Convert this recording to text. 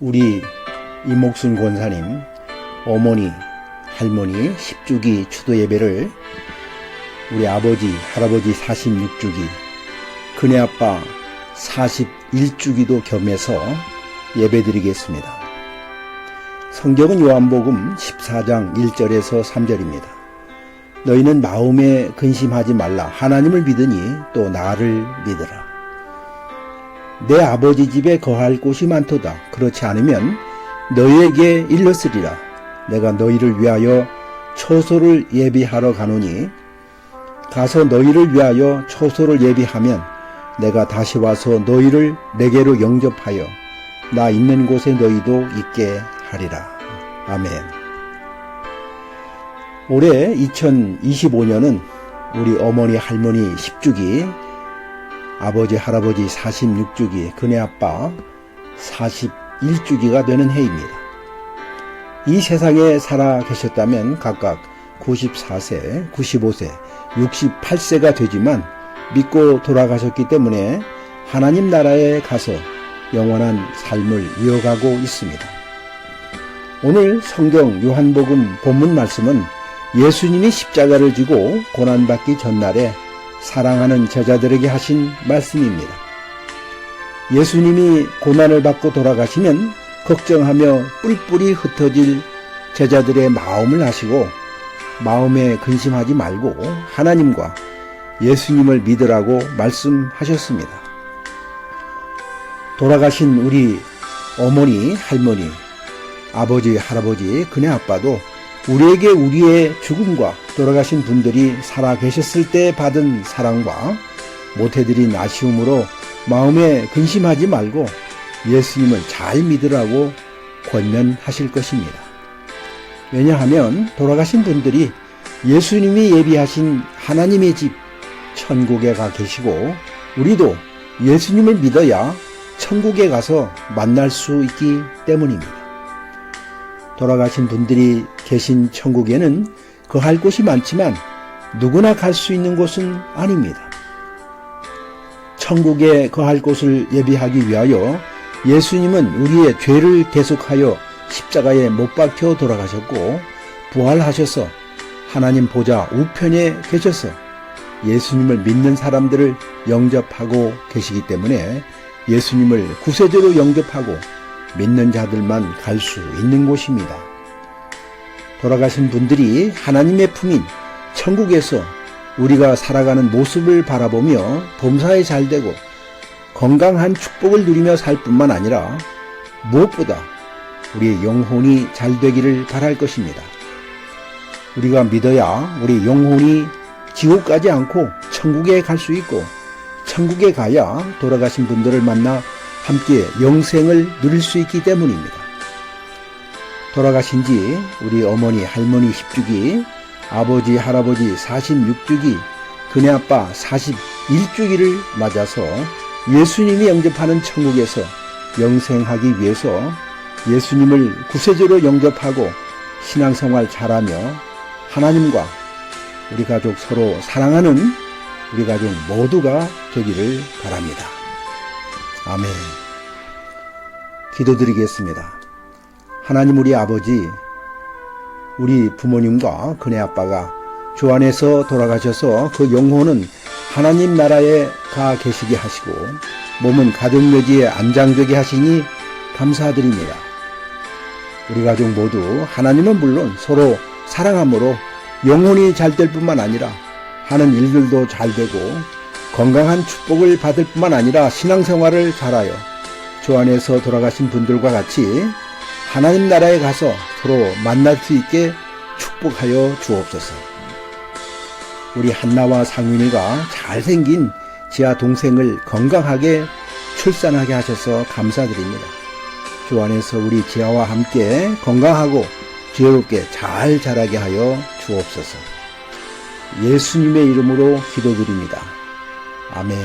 우리 이목순 권사님, 어머니, 할머니 10주기 추도 예배를 우리 아버지, 할아버지 46주기, 큰애 아빠 41주기도 겸해서 예배드리겠습니다. 성경은 요한복음 14장 1절에서 3절입니다. 너희는 마음에 근심하지 말라. 하나님을 믿으니 또 나를 믿으라. 내 아버지 집에 거할 곳이 많도다. 그렇지 않으면 너희에게 일렀으리라. 내가 너희를 위하여 처소를 예비하러 가노니 가서 너희를 위하여 처소를 예비하면 내가 다시 와서 너희를 내게로 영접하여 나 있는 곳에 너희도 있게 하리라. 아멘. 올해 2025년은 우리 어머니 할머니 10주기 아버지 할아버지 46주기 그네 아빠 41주기가 되는 해입니다. 이 세상에 살아 계셨다면 각각 94세, 95세, 68세가 되지만 믿고 돌아가셨기 때문에 하나님 나라에 가서 영원한 삶을 이어가고 있습니다. 오늘 성경 요한복음 본문 말씀은 예수님이 십자가를 지고 고난받기 전날에 사랑하는 제자들에게 하신 말씀입니다. 예수님이 고난을 받고 돌아가시면 걱정하며 뿔뿔이 흩어질 제자들의 마음을 하시고 마음에 근심하지 말고 하나님과 예수님을 믿으라고 말씀하셨습니다. 돌아가신 우리 어머니, 할머니, 아버지, 할아버지, 그네 아빠도 우리에게 우리의 죽음과 돌아가신 분들이 살아 계셨을 때 받은 사랑과 못해드린 아쉬움으로 마음에 근심하지 말고 예수님을 잘 믿으라고 권면하실 것입니다. 왜냐하면 돌아가신 분들이 예수님이 예비하신 하나님의 집 천국에 가 계시고 우리도 예수님을 믿어야 천국에 가서 만날 수 있기 때문입니다. 돌아가신 분들이 계신 천국에는 거할 곳이 많지만 누구나 갈 수 있는 곳은 아닙니다. 천국에 거할 곳을 예비하기 위하여 예수님은 우리의 죄를 대속하여 십자가에 못 박혀 돌아가셨고 부활하셔서 하나님 보좌 우편에 계셔서 예수님을 믿는 사람들을 영접하고 계시기 때문에 예수님을 구세주로 영접하고 믿는 자들만 갈 수 있는 곳입니다. 돌아가신 분들이 하나님의 품인 천국에서 우리가 살아가는 모습을 바라보며 범사에 잘 되고 건강한 축복을 누리며 살 뿐만 아니라 무엇보다 우리의 영혼이 잘 되기를 바랄 것입니다. 우리가 믿어야 우리 영혼이 지옥 가지 않고 천국에 갈 수 있고 천국에 가야 돌아가신 분들을 만나 함께 영생을 누릴 수 있기 때문입니다. 돌아가신 지 우리 어머니, 할머니 10주기, 아버지, 할아버지 46주기, 그네 아빠 41주기를 맞아서 예수님이 영접하는 천국에서 영생하기 위해서 예수님을 구세주로 영접하고 신앙생활 잘하며 하나님과 우리 가족 서로 사랑하는 우리 가족 모두가 되기를 바랍니다. 아멘. 기도드리겠습니다. 하나님 우리 아버지, 우리 부모님과 그네 아빠가 주 안에서 돌아가셔서 그 영혼은 하나님 나라에 가 계시게 하시고 몸은 가족묘지에 안장되게 하시니 감사드립니다. 우리 가족 모두 하나님은 물론 서로 사랑함으로 영혼이 잘 될 뿐만 아니라 하는 일들도 잘 되고 건강한 축복을 받을 뿐만 아니라 신앙생활을 잘하여 주 안에서 돌아가신 분들과 같이 하나님 나라에 가서 서로 만날 수 있게 축복하여 주옵소서. 우리 한나와 상윤이가 잘생긴 지아 동생을 건강하게 출산하게 하셔서 감사드립니다. 주 안에서 우리 지아와 함께 건강하고 지혜롭게 잘 자라게 하여 주옵소서. 예수님의 이름으로 기도드립니다. 아멘.